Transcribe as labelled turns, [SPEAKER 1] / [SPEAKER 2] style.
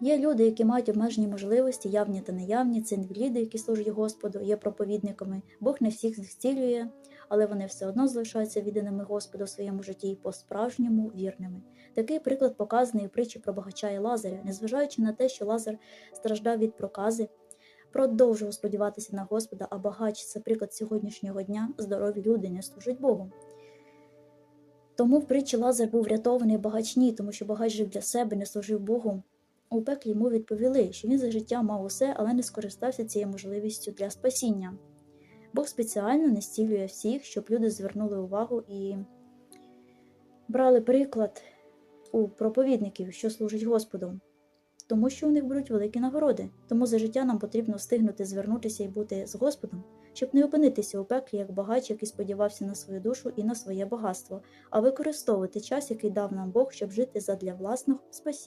[SPEAKER 1] Є люди, які мають обмежені можливості, явні та неявні, це інваліди, які служать Господу, є проповідниками. Бог не всіх зцілює, але вони все одно залишаються відданими Господу в своєму житті і по-справжньому вірними. Такий приклад показаний у притчі про багача і Лазаря, незважаючи на те, що Лазар страждав від прокази, продовжував сподіватися на Господа, а багач це приклад сьогоднішнього дня, здорові люди не служать Богу. Тому в притчі Лазар був врятований багач ні, тому що багач жив для себе, не служив Богу. У пеклі йому відповіли, що він за життя мав усе, але не скористався цією можливістю для спасіння. Бог спеціально не зцілює всіх, щоб люди звернули увагу і брали приклад у проповідників, що служать Господу, тому що у них будуть великі нагороди. Тому за життя нам потрібно встигнути звернутися і бути з Господом, щоб не опинитися у пеклі як багач, який сподівався на свою душу і на своє багатство, а використовувати час, який дав нам Бог, щоб жити задля власного спасіння.